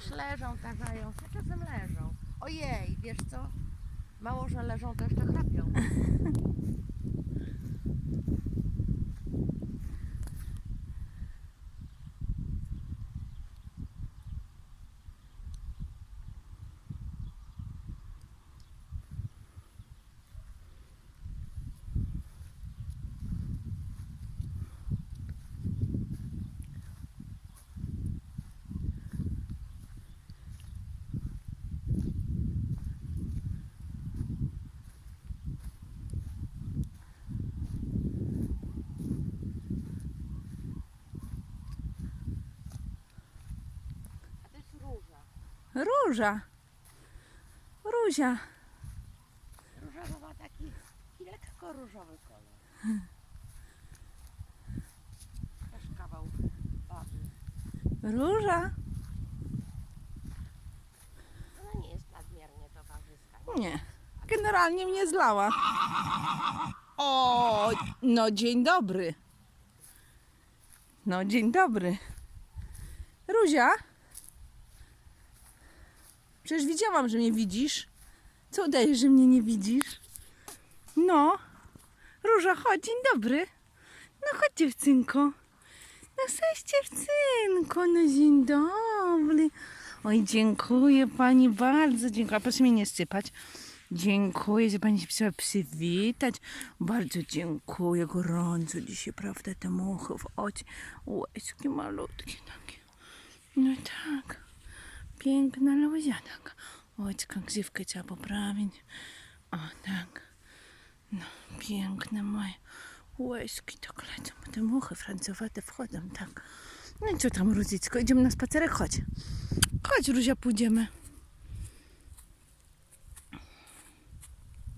też leżą, tarzają czasem leżą. Ojej, wiesz co? Mało, że leżą, to jeszcze chrapią. Róża. Róża. Różowa ma taki lekko różowy kolor. Też kawał baby. Róża. Ona nie jest nadmiernie towarzyska. Nie. Generalnie mnie zlała. O, no dzień dobry. No dzień dobry. Ruzia? Przecież widziałam, że mnie widzisz. Co udajesz, że mnie nie widzisz? No. Róża, chodź, dzień dobry. No chodź dziewczynko. No cześć dziewczynko, no dzień dobry. Oj, dziękuję pani bardzo, dziękuję. Proszę mnie nie sypać. Dziękuję, że pani się chciała przywitać. Bardzo dziękuję, gorąco dzisiaj, prawda, te muchy w oczy. Łeśki malutkie takie. No tak, piękna taka. Oczka, grzywkę trzeba poprawić. O tak, no piękne moje. Łeśki tak lecą, bo te muchy francowate wchodzą, tak. No i co tam, Rudzicko, idziemy na spacerek? Chodź. Chodź, Ruzia, pójdziemy.